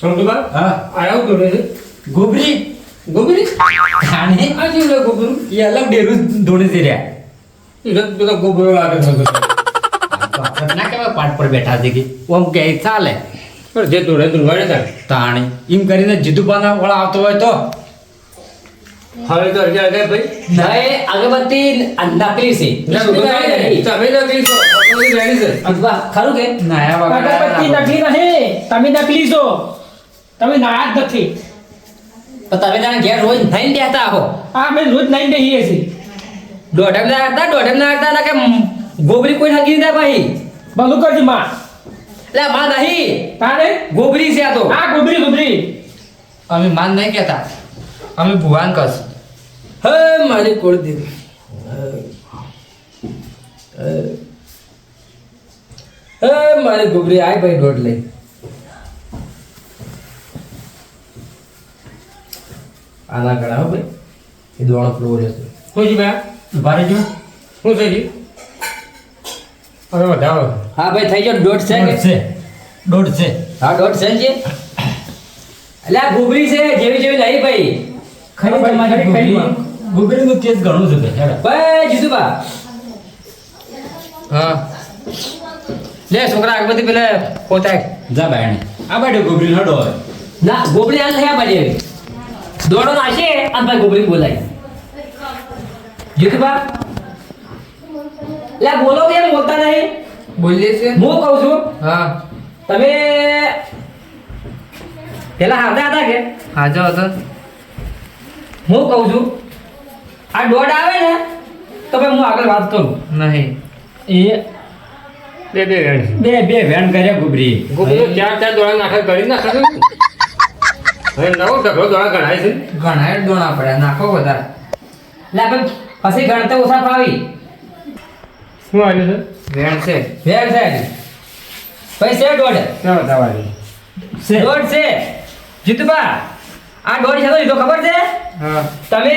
સમજુબા હા. આયા દોડે ગોબરી? ગોબરી? ખાને આ જેવું લે ગોબરું? એ અલગ ડેરું દોડે છે રહ્યા. એટલે પેલો ગોબરો લાગે છે. ના કહેવાય પાટ પર બેઠા છે કે. ઓમ કે ચાલે. પણ જે દોડે દોડવાડે થાય તાણી. એમ કરીને જીતુબાના વાળા આવતો હોય તો? હવે તો અરજા ભાઈ. નહીં અગરબત્તી નકલી છે. ના, નહીં. તમે નકલી છો. અથવા ખરું કે? નાયા અગરબત્તી નકલી નહીં. તમે નકલી છો. તમે નાયા જ નથી. તો તમે તારા ઘેર રોજ નહીં બેહતા હો આ અમે રોજ નહીં બેહીએ છીએ. દોઢમ ના હતા દોઢમ ના હતા કે ગોબરી કોઈ હંગી દીધા ભાઈ ભલું કરજો માં એટલે માં નહીં તારે? ગોબરી છે આ તો. આ ગોબરી ગોબરી. અમે માન નહીં કહેતા. અમે ભુવાન કસ. હે મારી કોળ દીધી હે મારી ગોબરી આય ભાઈ દોઢ લઈ. આના ગળા હો ભાઈ. એ દોણો ફ્લો રહેશે કોઈ ભાઈ? ભારે જો. શું છે જી હવે વધારો હા ભાઈ થઈ ગયો દોઢ છે કે દોઢ છે. દોઢ છે. હા દોઢ છે ને છે? એટલે આ ગોબરી છે જેવી જેવી લઈ ભાઈ. ખરી તમારી. ગોબરી ગોબરીનું તેજ ઘણું છે ભાઈ. ભાઈ હા. લે છોકરા આગળથી પેલા પોતા જા બાયણે આ બાજુ ગોબરી નડો ના ગોબરી આ થયા બાજે દોડો નાશે અને ભાઈ ગોબરી બોલાય જીતુબા લે બોલો કેમ બોલતા નહીં બોલીએ છે હું કહું છું હા તમે પેલા હાથા હતા કે હાજો હતો હું કહું છું આ દોડ આવે ને તો ભાઈ હું આગળ વાત કરું નહીં એ બે બે વેણ બે બે વેણ કર્યા ગુબરી ગુબરી ચાર ચાર દોડા નાખે કરી નાખે નવો ઢગલો દોડા ગણાય છે. ઘણા દોણા પડ્યા નાખો વધારે. લે ભાઈ પછી ગણતા ઓછા ફાવી. શું આવ્યું છે? વેણ છે. ફેર છે ભાઈ છે ક્યાં બતાવવાની છે દોડ છે. જીતુબા આ દોડ છે તો લીધો ખબર છે? તમે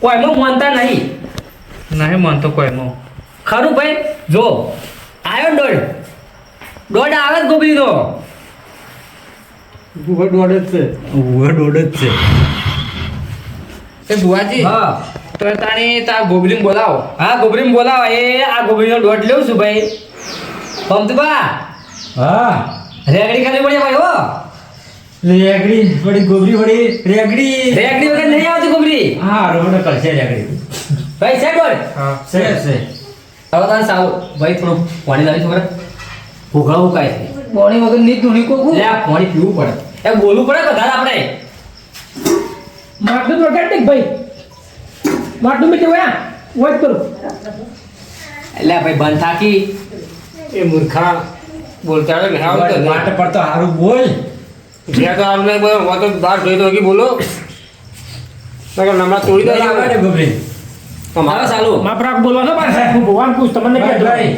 કોઈમાં માનતા નહીં. નહીં માનતો કોઈ ખરું ભાઈ જો. આવ્યો દોઢ દોડ. દોડ આવે જ ગોબરીનો ગુગળ દોડ જ છે. ઊભો દોડ જ છે. એ બુવાજી હા. તો તાણી તા ગોબલી બોલાવો. હા ગોબરી બોલાવો. એ આ ગોબરીનો દોડ લેવું છું ભાઈ. પમતુબા હા. રેગડી ખાલી પડે ભાઈ હો. રેગડી વળી ગોબરી વળી રેગડી. રેગડી વગર નહીં આવતી ગોબરી. હા રોડ છે રેગડી. ભાઈ છે હા. છે છે. હવે સાવ ભાઈ થોડું પાણી લાવી છોકરા ભૂખડા ભૂકાય છે પાણી વગર નહીં ધૂણી કોકું લે પાણી પીવું પડે. એ બોલવું પડે બધા આપણે. માટલું તો કાઢ ભાઈ. માટલું મીઠું વયા વોચ કરું. એટલે ભાઈ બંધ થાકી. એ મૂર્ખા. બોલતા રહે ઘણા. માટે પડતો હારું બોલ. જ્યાં તો આવું નહીં બોલો હું તો બહાર જોઈ તો હજી બોલો. નકર નમણા તોડી દે આવે બાજુ ગોબરી હવે ચાલુ. માપરાક બોલવાનો પાછા હું. ભગવાન પૂછ તમને કે ભાઈ,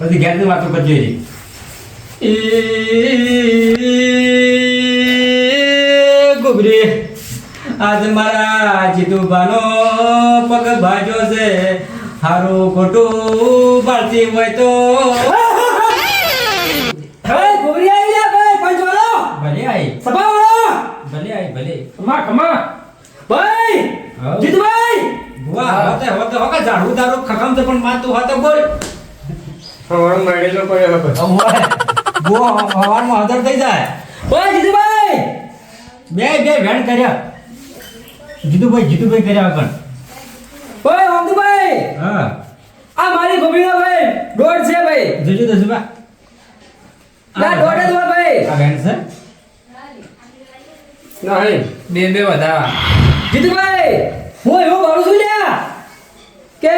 બધી ઘેરની વાતો કરજો એ ગોબરી આજ મારા જીતુબાનો પગ ભાજો છે. હારું ખોટું બાળતી હોય તો. ભલે આઈ સભાવાળો ભલે આઈ ભલે. કમા કમા ભાઈ. જીતુભાઈ. બુઆ હોતે હોતે હોકે ઝાડુ દારૂ ખખમ છે પણ માતું હોતે બોલ. સવારે મેડેલો કોઈ હવે ઓય, બુઆ હવારમાં હાજર થઈ જાય. ભાઈ જીતુભાઈ. બે બે વેણ કર્યા. જીતુભાઈ જીતુભાઈ કર્યા આગળ. ઓય અમદુભાઈ હા. આ મારી ગોબરીનો ભાઈ દોડ છે ભાઈ. જોજો દસુબા ના દોડ જ ભાઈ. આ વેણ છે? નહીં બે બે વધારા. જીતુભાઈ હું એવું માનું છું લ્યા કે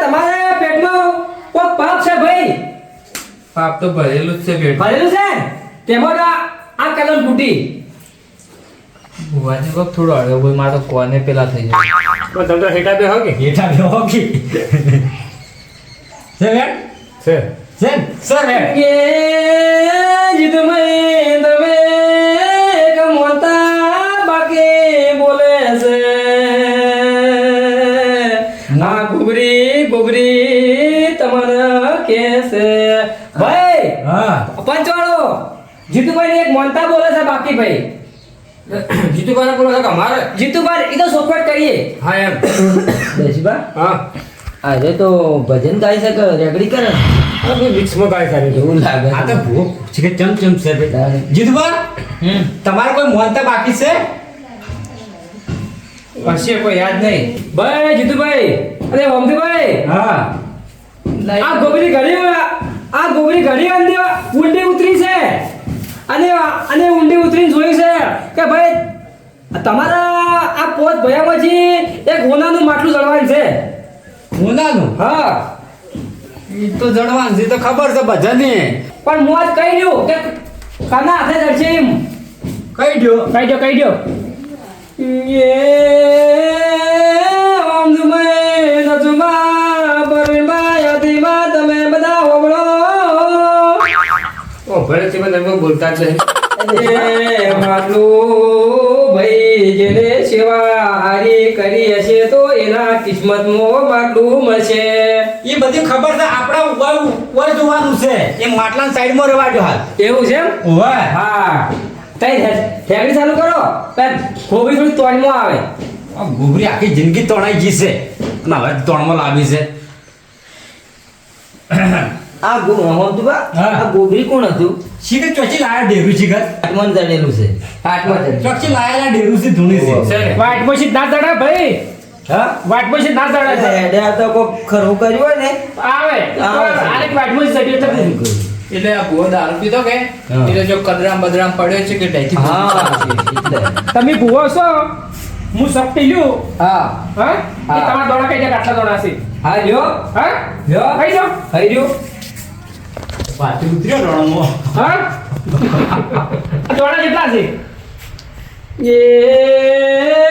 તમારા પેટમાં કોઈ પાપ છે ભાઈ? પાપ તો ભરેલું જ છે પેટ ભરેલું છે? તેમાં આ- આ કલમ ફૂટી. ભુવાજી કોક થોડો અડ્યો બોલ મારે તો કોને પેલા થઈ જાય. પણ તમે તો હેઠા બે હો કે? હેઠા બે છે વેણ છે. છે ને? વેણ કે તમે કમોતા બાકી બોલે છે. ના ગુબરી ગુબરી તમારા કે છે ભાઈ હા. પંચવાળો જીતુભાઈ એક મોનતા બોલે છે બાકી ભાઈ. જીતુભાઈ બોલો છો મારે? જીતુભાઈ એ તો સોફટ કરીએ. હા એમ. દેશીબા હા. આજે તો ભજન ગાઈ શકે રેગડી કરે કોઈ મિક્સમાં ગાઈ સારી એવું લાગે આ તો ભૂખ છે કે ચમ ચમ છે ભાઈ. જીતુભા તમારે કોઈ મોનતા બાકી છે? પછી કોઈ યાદ નહીં. ભાઈ જીતુભાઈ. અરે વમતીભાઈ હા. આ ગોબરી ઘડી આ ગોબરી ઘડી અંદર ઊંડી ઉતરી છે. અને અને ઊંડી ઉતરીને જોયું છે કે ભાઈ તમારા આ પોત ભયામાંથી એક હોનાનું માટલું જળવાનું છે. હોનાનું? હા. એ તો જણવાનું છે તો ખબર છે બધાને. પણ હું આજ કહી દઉં કે કાના હાથે જડશે એમ. કહી દો કહી દો કહી દો એ ઓમ ઓ ભલે પણ તમે બોલતા જ નહીં. માટલું ભાઈ જેને સેવા હારી કરી હશે તો એના કિસ્મતમાં માટલું મળશે. એ બધી ખબર છે આપણા ઉપર ઉપર જોવાનું છે. એ માટલા સાઈડમાં રહેવા દો હાલ. એવું છે ઓવે હા. તઈ ફેક્ટરી ચાલુ કરો. પેન ખોબરી થોડી તોડમાં આવે. આ ગોબરી આખી જિંદગી તણાઈ ગઈ છે. અને હવે તણમાં લાવી છે. આ ગો હમતુબા હા. આ ગોબરી કોણ હતું? શીખર ચોચી લાયા ડેરું શીખર આટમન ચડેલું છે. હાથમાં ચડી. ચોચી લાયેલા ડેરું છે ધૂણી છે. છે ને? ના ચડે ભાઈ? હા? વાટ પછી ના ચડે હેડે આ તો કોક ખરું કર્યું હોય ને. આવે. આવે. આને વાટ પછી ચડી એટલે એટલે આ ભૂવો દારૂ પીતો કે? એટલે જો કદરામ બદરામ પડ્યો છે કે હા તમે ભૂવો છો? હું સપટી લ્યું. હા. હા? તમારા દોડા કઈ જાય આટલા દોડા છે? હા લ્યો. હા? લ્યો. કઈ દો થઈ રહ્યું પાછી ઉતર્યો રણમાં હા? આ કેટલા છે? એ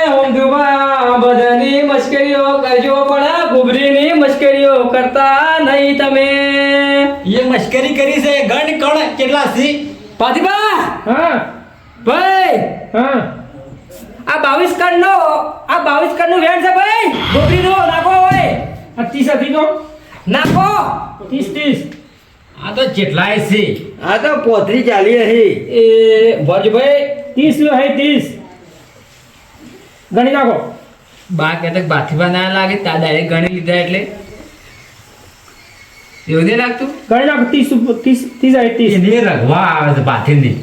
હોમ દુબા બધાની મશ્કરીઓ કરજો પણ ગુબરીની મશ્કરીઓ કરતા નહીં તમે. એ મશ્કરી કરી છે ગણ કણ કેટલા સી પાતીબા હા. ભાઈ! હા. આ બાવીસ કણ નો આ બાવીસ કણનું વેણ છે ભાઈ. ગોબરી નો નાખો હોય ત્રીસ હતી તો? નાખો ત્રીસ ત્રીસ. આ તો કેટલાય છે. આ તો પોતરી ચાલી રહી એ ભરજભાઈ ત્રીસ લો હે ત્રીસ. ગણી નાખો. બા કહેતા બાથીબા ના લાગે તા ડાયરેક્ટ ગણી લીધા એટલે. એવું નહીં લાગતું? ગણી નાખો ત્રીસ ત્રીસ ત્રીસ હે ત્રીસ. એની રગવા આવે છે બાથીની.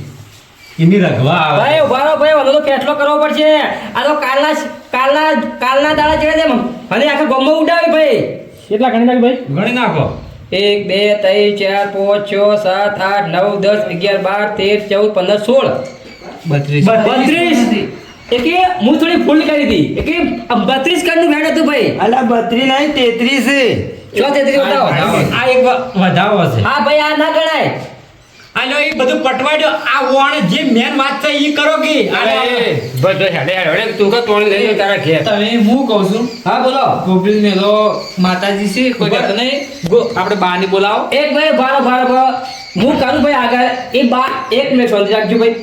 એની રગવા આવે ભાઈ ઊભા રહો ભાઈ વધુ તો કેટલો કરવો પડશે? આ તો કાલના કાલના કાલના દાડા જેવા છે અને આખા ગમો ઉડાવી ભાઈ. કેટલા ગણી નાખ ભાઈ? ગણી નાખો. એક બે ત્રણ ચાર પાંચ છ સાત આઠ નવ દસ અગિયાર બાર તેર ચૌદ પંદર સોળ. બત્રીસ. બત્રીસ? એકે હું થોડી ભૂલ કરી હતી. એકે બત્રીસ કણનું ભેટ હતું ભાઈ. અલા બત્રીસ નહીં તેત્રીસ ચો તેત્રીસ બતાવો? આ એક વધાવો છે. હા ભાઈ આ ના ગણાય. આ લો એ બધું પટવાડ્યો. આ વણ જે મેન વાત છે એ કરો કે? બધો હેડે હેડે તું કા તોડી લઈ તારા ઘેર તમે હું કહું છું? હા બોલો. ગોબરી મેલો માતાજી છે કોઈ કહેતો નહીં. ગો આપણે બાને બોલાવો. એક ભાઈ ભારો ભારો ભારો. હું કરું ભાઈ આગળ? એ બા એક મિનિટ શાંતિ રાખજો ભાઈ.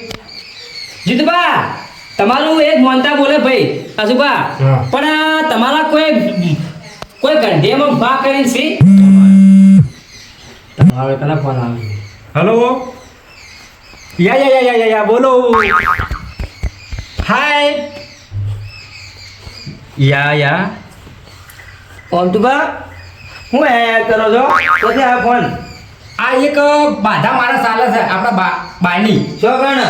જીતુબા તમારું એક મનતા બોલે ભાઈ અશુભા. પણ તમારા કોઈ કોઈ ગંઢિયામાં બા કરીને છે? હવે તને ફોન આવે હેલો યા યા યા યા યા બોલો. હાય યા યા ઓમતુબા હું હે કરો છો? પછી આ ફોન આ એક બાધા મારા ચાલે છે આપણા બાની શું ગણ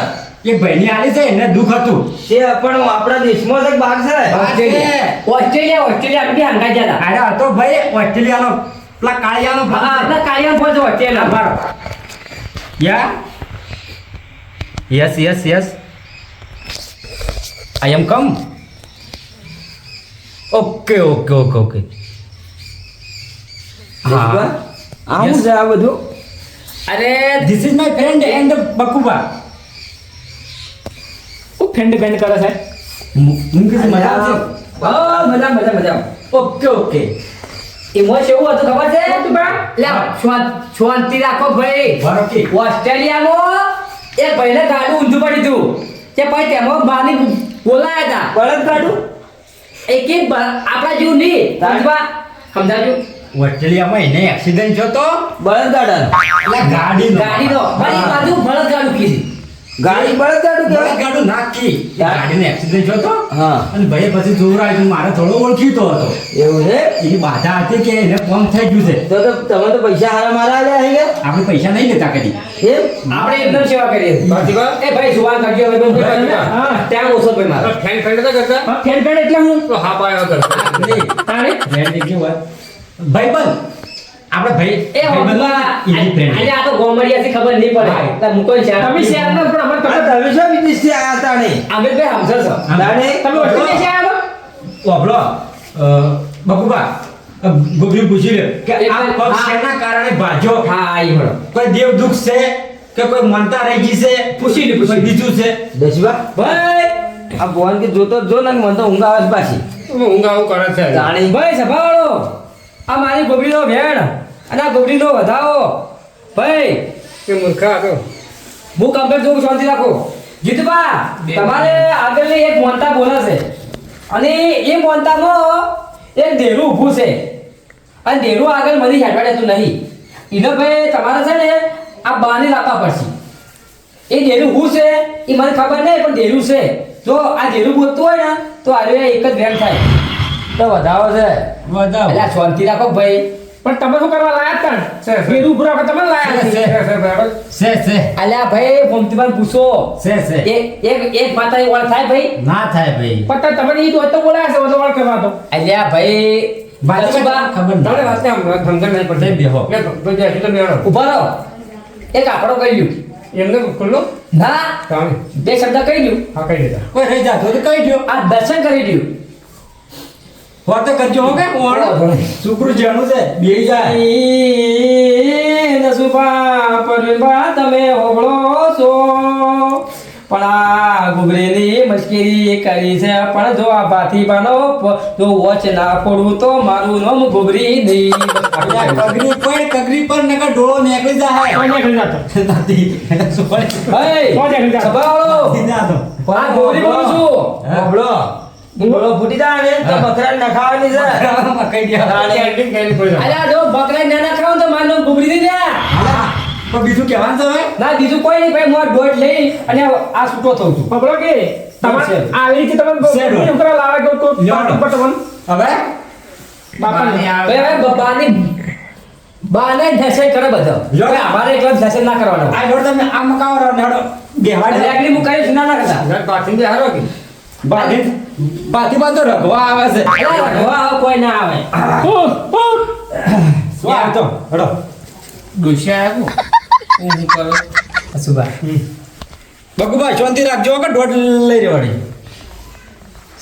એક ભાઈની આલી છે એને દુઃખ હતું. તે પણ આપણા દેશમાં એક ભાગ છે. ઓસ્ટ્રેલિયા ઓસ્ટ્રેલિયા ઓસ્ટ્રેલિયા આપણે હંગાઈ ગયા અરે હતો ભાઈ ઓસ્ટ્રેલિયાનો પેલા કાળિયાનો હા ભાગ આપણા કાળિયા પર છે Australia yeah yes yes yes I am come okay okay okay okay હા. આવું છે આ બધું? અરે this is my friend and બકુબા. ઓ ફેન્ડ બેન્ડ કરે છે. મુંગી મજા આવશે? બહુ મજા મજા મજા. ઓકે ઓકે એમાં એવું હતું ખબર છે? શાંત- શાંતિ રાખો ભાઈ. બરો કે ઓસ્ટ્રેલિયામાં એ ભાઈને ગાડું ઊંધું પડી હતું. તે પછી તેમાં બાની બોલાયા હતા બળદ કાઢું એક એક આપણા જેવું નહીં. સમજવા? સમજાજો ઓસ્ટ્રેલિયામાં એને એક્સિડન્ટ થયો તો? બળદ કાઢાનો એટલે ગાડીનો. ગાડીનો. ભાઈ બાજુ બળદ ગાડું કીધી. ગાડી બળદ ગાડું બળદ કહેવાય ગાડું નાખી ગાડીને એક્સિડન્ટ થયો તો? હા. અને ભાઈ પછી જોવરાયું મારે થોડો ઓળખીતો હતો. એવું છે? એની બાધા હતી કે એને ફોન થઈ ગયું છે. તો તો તમે તો પૈસા હારા મારા આલ્યા હે ગયા આપણે પૈસા નહીં લેતા કદી. એમ? આપણે એકદમ સેવા કરીએ. એ ભાઈ સુવાન કરજો હવે બંધ કરી. હા. ત્યાં ઓછો ભાઈ મારો. ફેન ફેન તો કરતા? હા, ફેન ફેન એટલે હું. તો હા પાયો કરતા. તારે? ફ્રેન્ડ કેવું હોય ભાઈબંધ. આપણે ભાઈ એ આજે આ તો ગોમડિયાથી ખબર નહીં પડે. એટલે મૂકો છે. તમે શેર ના પણ અમારે આ તમે છો વિદેશથી આયા હતા ને બે હમસર છો. તાણે તમે ઓળખી છે આ ઓબળો બકુબા ગુબરી પૂછી લે કે આ એટલે- પગ શેના કારણે ભાજો? હા આઈ મળો કોઈ દેવ દુઃખ છે કે કોઈ મનતા રહી ગઈ છે? પૂછી લે, પૂછી બીજું છે? દશવા? ભાઈ! આ ભગવાન કે જોતો જો ને મન તો ઊંઘ આવે છે પાછી. ઊંઘ આવું કરે છે. જાણી ભાઈ સભાવાળો આ મારી ગોબરીનો ભેણ અને આ ગોબરીનો વધાવો. ભાઈ કે મૂર્ખા હતો હું કમ્પ્લેટ જોઉં શાંતિ રાખો. જીતબા બે તમારે આગળની એક મોનતા બોલે છે. અને એ મોનતામાં એક દેરું ઊભું છે. અને દેરું આગળ મને હેઠવાડેતું નહીં. એને ભાઈ તમારે છે ને આ બાને રાખવા પડશે. એ ડેરું હું છે એ મને ખબર નહીં પણ ડેરું છે. જો આ ડેરું બોલતું હોય ને તો આ એક જ વેમ થાય. તો વધાવો છે. વધાવો. એટલે આ શાંતિ રાખો ભાઈ. પણ તમે શું કરવા લાયા છે. ફેર ઊભો રાખો તમે લાયા છે. છે. છે, છે, બરાબર. છે છે. અલ્યા ભાઈ ફોમતીભાઈ પૂછો. છે છે. એક એક એક માતા એ ઓળ થાય ભાઈ? ના થાય ભાઈ. પણ તમે ઈ તો તો બોલાયા છે ઓળ વાળ કરવા તો અલ્યા ભાઈ બાજુ બા ખબર તમને ના વાત વાતે આમ સમજણ નહીં પડતી. બેહો. બે બે એટલે બેહો. ઊભા રહો. એક આપણો કહી લ્યો. એમને ખુલ્લો? ના. તમે બે શબ્દ કહી લ્યો. હા કહી દેતા કોઈ રહી જા તો કહી દો આ દર્શન કરી લ્યું. હોત તો કરજો હો કે કોણ? સુકરું જેનું છે બે જાય. નસુબા પરવા તમે હોબળો છો. પણ આ ગુબરેની મશ્કરી કરી છે પણ જો આ ભાથી બાનો જો વોચ ના પડું તો મારું નામ ગુબરી નહીં. કગરી પણ કગરી પર નકર ડોળો નીકળી જાય કોણ નીકળી જાતો? નથી સુપર હે કોણ નીકળી જાતો? તો આ ગોરી બોલું છું. બોલો. બોલો ફૂટી જાય ને તો બકરા નખાવાની છે. દે કોઈ અલ્યા જો બકરા ના ના ખાવ તો મારું લ્યા. હા. પણ બીજું કહેવાનું છે ના બીજું કોઈ નહીં ભાઈ હું દોઢ લઈ અને આ છૂટો થઉં છું. કે તમારે. આવી રીતે તમે છે. એમ લાવે કે તો. તમને હવે? બાપાને. ભાઈ હવે બાની બાને ઢેસણ કરે બધો. ભાઈ અમારે એકલા ઢેસણ ના કરવાનો આ જોડ તમે આ મકાવો રહો ને હેડો દે એકલી હું કઈ ના કરતા. ઘર હારો કે. બાધી બાધી તો રઘવા આવે છે. રઘવા આવે કોઈ ના આવે. શું આવતો હેડો. ડોશિયા આવ્યો હું કરો? સુબા બકુભાઈ શાંતિ રાખજો કે દોઢ લઈ રેવાડી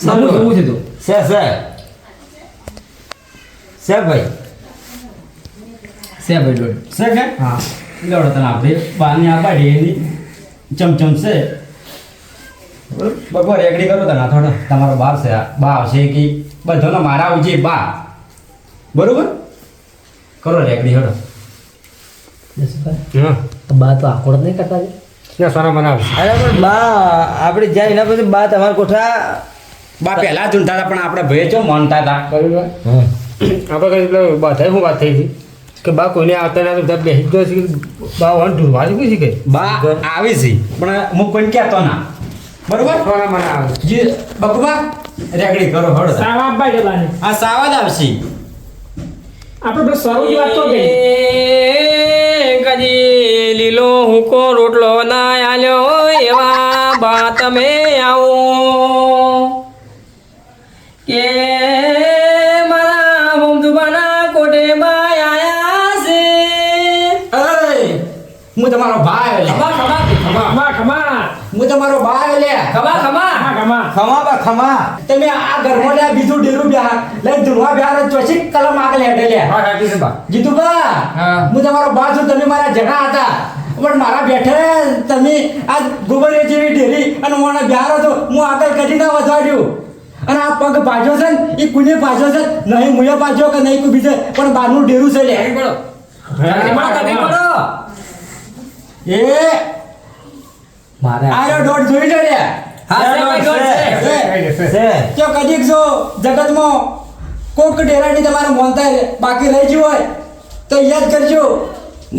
સારું શું છે તું સે સે સે ભાઈ. સે ભાઈ દોઢ. સે કે? હા. દોઢ તને આપણે પાણી આ પાડી ચમચમ છે. બકવા રેકડી કરો તને થોડો તમારો બાપ છે. બા આવશે કે બધાનો મારા આવજે બા. બરોબર? કરો રેકડી હડો. હા. બા તો આકોડ નહીં કરતા ના સોના બનાવે અરે પણ બા આપણે જાય એના પછી બા તમારા કોઠા બા પહેલા જ હતા પણ આપણે ભાઈ ચો માનતા હતા. બરોબર. આપણે કઈ બધાય શું વાત થઈ હતી કે બા કોઈને આવતા ના બધા બેસી જ છે બા વન ઢૂંઢવા જ પૂછી ગઈ બા આવી છે. પણ હું કોઈને કહેતો ના. બરોબર? સોના મનાવે જી બકુબા રેગડી કરો હળ સાવા બાઈ આ સાવા જ આવશે. આપણે બસ સરોજી વાત તો ગઈ કદી લીલો હુકો રોટલો ના આલ્યો એવા બા તમે આવો. તમારો બા લે. ખમા ખમા. ખમા ખમા. બા ખમા. તમે આ ઘરમાં લે બીજું ડેરું બિહાર. લે ધુવા બિહાર ચોસી કલમ આગળ હેડે લે. હા કાકી બા. જીતુ બા? હું. તમારો બા છું તમે મારા જણા હતા. પણ મારા બેઠે તમે આ ગોબરે જેવી ઢેરી અને મને બિહાર હતો હું આગળ કદી ના વધવાડ્યું. અને આ પગ પાછો છે ને એ કુને પાછો છે? નહીં મુએ પાછો કે નહીં કોઈ બીજે? પણ બારનું ડેરું છે લે. એ મારે આયો દોઢ જોઈ લે હા છે ભાઈ દોઢ છે છે. જો કદીક જો જગતમાં કોક ડેરાની તમારું મોનતા બાકી રહી ગયું હોય તો યાદ કરજો.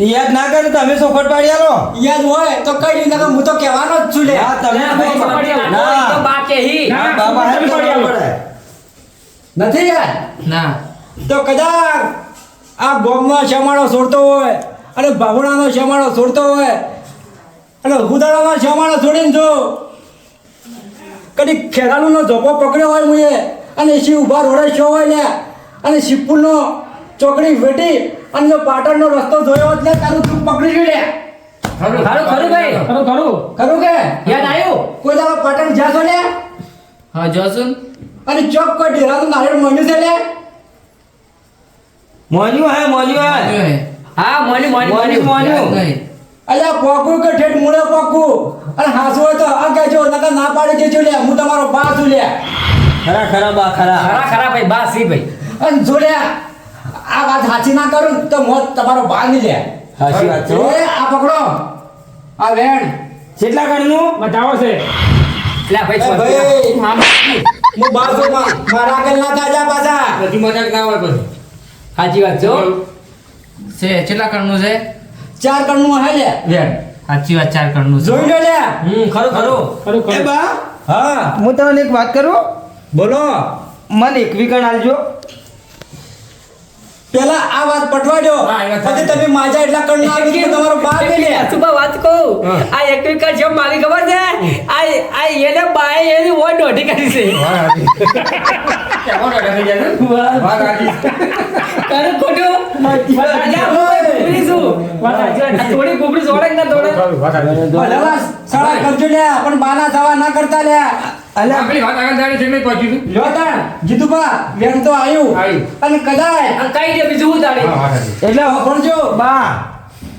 યાદ ના કરે તમે સોખટ પાડી આલો. યાદ હોય તો કઈ રીતે હું તો કહેવાનો જ છું લે. હા તમે સપાટી ના. તો બા કહી. ના, બાબા હે પાડી પડે નથી યાર ના. તો કદાચ આ ગોમનો શમાળો છોડતો હોય અને બાબુડાનો શમાળો છોડતો હોય અને હુદાડાનો શમાળો છોડીને જો. કદી ખેરાલુનો ધોકો પકડ્યો હોય મુએ અને શી ઊભા રોડે શો હોય ને અને શિવપુરનો ચોકડી વેટી અને જો પાટણનો રસ્તો જોયો હોત ને તારું તું પકડી ગયું લે ખરું ખરું ભાઈ. ખરું ખરું. ખરું કે? યાદ આવ્યું? કોઈ દાડો પાટણ જાશો ને? હા જોશું અને ચોક કોઈ ઢેરાનું નારિયેળ મળ્યું છે લે મોન્યું હે મોન્યું હે. હા. મોની મોની મોન્યું મોની મોન્યું અલ્યા પોકું કે ઠેઠ મૂળે પોકું? અને હાસુ હોય તો આ કહેજો નકર ના પાડી દેજો લે હું તમારો બા છું લે. ખરા ખરા બા ખરા. ખરા ખરા ભાઈ બા સી ભાઈ. અને જો લે આ વાત સાચી ના કરું તો મોત તમારો બા ની લે. સાચી વાત છે એ આ પકડો. આ વેણ. કેટલા ગણનું? બતાવો છે. લે ભાઈ. ભાઈ હું બા છું મા- મારા આગળ ના તાજા પાછા. બધી મજાક ના હોય પછી. સાચી વાત છે છે કેટલા કણનું છે? ચાર કણનું હે લે. વેણ. સાચી વાત ચાર કણનું જોઈ લો લે. હમ ખરું ખરું. ખરું એ બા. હા. હું તમને એક વાત કરું? બોલો. મને એક વિકણ આલજો. પેલા આ વાત પટવા દો પછી તમે માજા એટલા કણ ના આવી તમારો બા લે સુબા વાત કહું? આ એક વીકર છે મારી ખબર છે આ આ એને બાય એની ઓ ડોટી કરી છે. કેવો ડોટી કરી જાય છે? વાત સાચી છે. તારું ખોટું. થોડી ગુબરી જોડે ના સાચી. ભલેલા સાળા કરજો લે પણ બાના થવા ના કરતા લે આ પેલી વાત આગળ જાણી છે કે નહીં પહોંચ્યું તું? લ્યો વેણ તો આવ્યું આવ્યું. અને કદાચ કઈ દે બીજું હું તાળી? હા, વાત સાચી. એટલે ભણજો બા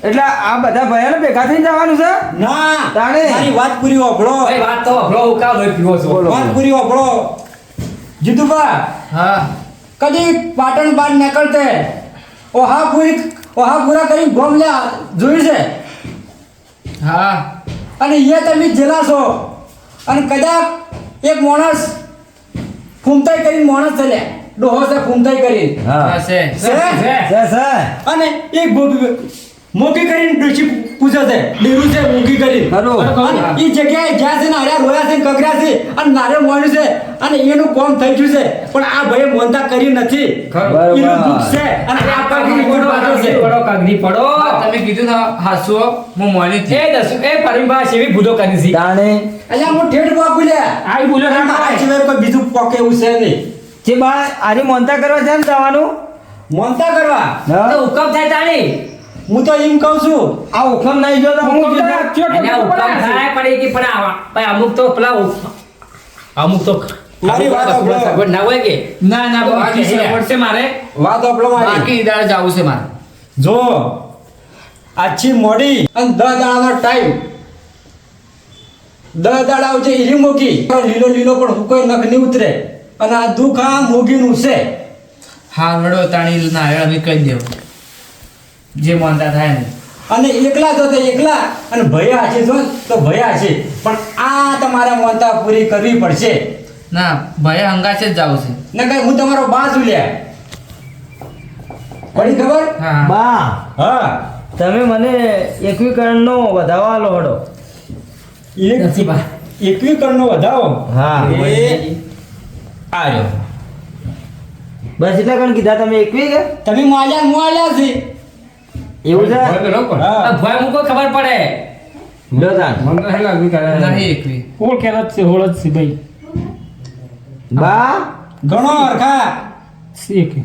એટલે આ બધા ભાઈઓને ભેગા થઈને જવાનું છે? ના. તાણે. મારી વાત પૂરી હોભળો. ભાઈ વાત તો હભળો, હું કાં ભાઈ પીવો છું? વાત પૂરી હોભળો. જીતુભા હા. કદી પાટણ બાર નીકળતે? હા પૂરી ઓહા પૂરા કરી ગોમ લે જોયું છે? હા. અને એ તમે જેલા છો. અને કદાચ એક માણસ ફૂમતાઈ કરીને માણસ છે લે ડોહો છે ફૂમતાઈ કરીને. હા. હા છે. છે? છે છે. અને એક મોકી કરીને ડોશી પૂછે છે ડેરું છે મોકી ખરું અને એ જગ્યાએ જ્યાં છે ને હર્યા રોયા છે ને છે અને નારે મોણ્યું છે અને એનું કોમ થઈ ગયું છે પણ આ ભાઈ મોનતા કરી નથી ખરું. એનું દુઃખ છે અને આ પગની પડો, પાછો છે પડો, કાગની પડો. તમે કીધું ને હાસો હું મોની એ દસ- એ પરવીનભાઈ સેવી ભૂલો કરી છે. તાણે અલ્યા હું ઠેઠ બાપુ લે આઈ ઈ ના આ. સિવાય કોઈ બીજું પોકે એવું છે નહીં જે બા આની મોનતા કરવા છે ને જવાનું મોનતા કરવા? તો હુકમ થાય તાણી. હું તો એમ કહું છું આ હુકમ નહીં જો તો હું કે આ હુકમ પડે કે પણ આ અમુક તો પેલા અમુક તો મારી વાત આપણો ના હોય કે? ના ના બાકી છે મારે. વાત આપણો મારી. બાકી દાડે જાવું છે મારે. જો આછી મોડી અને દસ દાડાનો ટાઈમ દસ દાડા આવશે ઈલી મૂકી. લીલો લીલો પણ હુકોય નખ નહીં ઉતરે. અને આ દુઃખ આ મોગીનું છે. હા રડો તાણી ના અમે કહી દેવું જે માનતા થાય ને. અને એકલા તો તે એકલા અને ભયા છે જો તો ભયા છે. પણ આ તમારે માનતા પૂરી કરવી પડશે. ના ભાઈ હંગાશે જ જાવ છે. ને કઈ હું તમારો બા છું લ્યા. પડી ખબર? હા. બા હા. તમે મને એકવીકરણનો વધાવો આલો હડો. એક નસીબા. એકવી કણનો વધાવો? હા. એ આયો. બસ એટલા કણ કીધા તમે એકવી કે? તમે માલ્યા મોલ્યા છે એવું છે. આ હા. ભોય મૂકો ખબર પડે. મને હે લાગ્યું કે નહીં એકવી હોળ કેરત છે હોળ છે ભાઈ? બા? ઘણો અરખા શીખ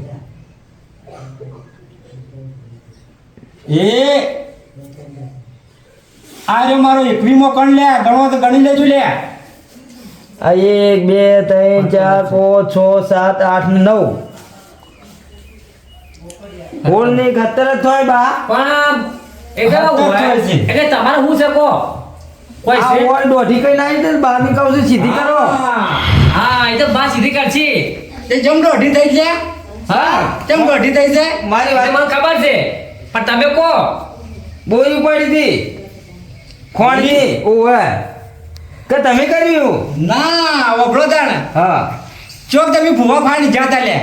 એ. આ જો મારો એકવીમો કણ લે ગણો તો ગણી લેજો લે. આ એક બે ત્રણ ચાર પાંચ છ સાત આઠ ને નવ. હોળની ખતર જ થાય બા. પણ એ તો હા, તો હોય. ચાલે છે. એટલે તમારે શું છે કહો? કોઈ આ છે? હોળ દોઢી કઈ નાખી દે બારની કહું છું સીધી કરો. હા. હા એ તો બા સીધી કરશી તે જમ દોઢી થઈ છે? હા. જમ દોઢી થઈ છે? મારી વાત મને ખબર છે. પણ તમે કહો. બોરી પડી હતી. ખોણની ઓવે કે તમે કર્યું? ના વભળો તાણ. હા. ચોક તમે ભૂવા ફાડી જાતા લે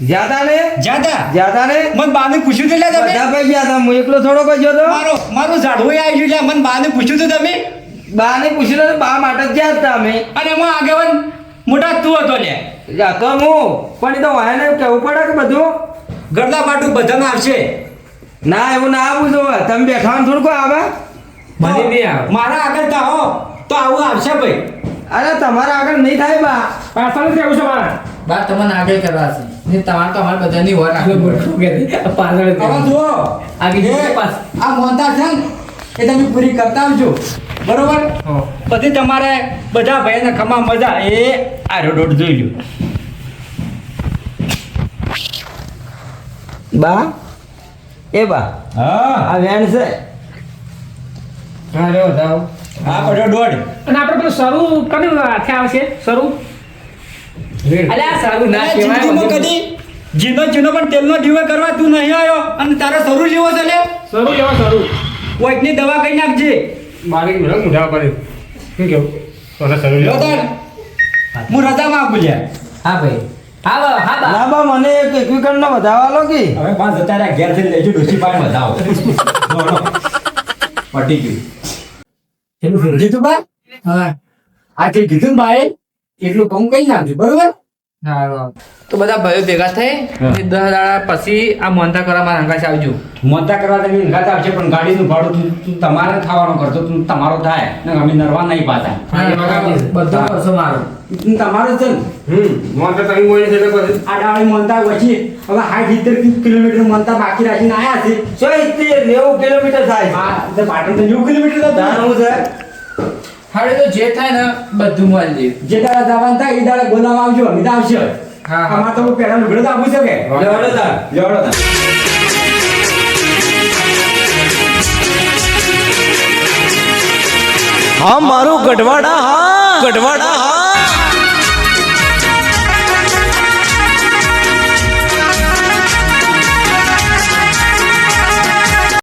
જ્યાતા ને? જ્યાદા? જ્યાદા ને? મન બાને પૂછ્યું તું તમે? બધા ભાઈ ગયા હતા હું એકલો થોડો ગયો તો? મારો મારું ઝાડવું આવી ગયું મન બાને પૂછ્યું તું તમે? બા ને પૂછ્યું તો બા માટે જ ગયા હતા અમે. અને એમાં આગેવાન મોટા તું હતો લે. કમ હું. પણ એ તો વાયને કહેવું પડે કે બધું? ગરદા પાટું બધામાં આવશે. ના એવું ના આવું જો તમે બેઠા ને થોડું કોઈ આવે મને નહીં આવે. મારા આગળ તો આવો. તો આવું આવશે ભાઈ. અરે તમારા આગળ નહીં થાય બા. પાછળ જ રહેવું છે મારા. બા તમને આગળ કરવા છે. ને તમારે તો અમારે બધાની વર આગળ બોલવું કે પાછળ હવે જુઓ. આગળ એ પાછ. આ મોંતા છે ને એ તમે પૂરી કરતા આવજો. બરોબર? પછી તમારે બધા ભાઈને ખમા મજા. એ આ રોડ જોઈ લો બા? એ બા હા. આ વેણ છે. હા રહ્યો જાઓ. આ પડ્યો દોઢ અને આપણે પેલું શરૂ કને હાથે આવશે શરૂ? અલ્યા સારું ના કહેવાય. કદી જીનો જીનો પણ તેલનો દીવો કરવા તું નહીં આવ્યો. અને તારે સરું લેવો છે લે. શરૂ લેવા શરૂ? કોઈકની દવા કઈ નાખજે. મારે મેળો મુઢા પડે શું કેવું? તને શરૂ લો હું રજામાં આપું લ્યા. હા ભાઈ. હા બા હા બા. મને એક એકવીકરણ નો વધારવા લો કે. હવે પાંચ અત્યારે ઘેર લેજો ડોસી પાણી પટી ગયું. જીતુ બા? હા. આ જે કીધું ને ભાઈ એટલું કહું કઈ નાખજો બરોબર? તો બધા ભાઈઓ ભેગા થઈ દસ દાડા પછી આ મોંતા કરવા મારા હંગાશ આવજો. મોટા કરવા તમે હંગાત આવશે પણ ગાડીનું ભાડું તું તમારે ખાવાનો ખર્ચો તું તમારો થાય ને અમે નરવા નહીં પાતા. બધો કરશો મારો. તમારો છે હમ તમે પછી. આ ડાળી મોનતા પછી હવે સાઠ સિત્તેર કિલોમીટર મોનતા બાકી રાખીને આયા છે. સો નેવું કિલોમીટર થાય. પાટણ તો નેવું કિલોમીટર થાય. હું છે. હાડે તો જે થાય ને બધું મળી જે દાડા જવાનું થાય એ દાડા બોલાવા આવજો અમિત આવશે હા, હા. અમારે તો પહેલા લુગડો તો આપું છે કે લેવડો તાર. જવડો તાર. હા મારું ગઢવાડા હા ગઢવાડા હા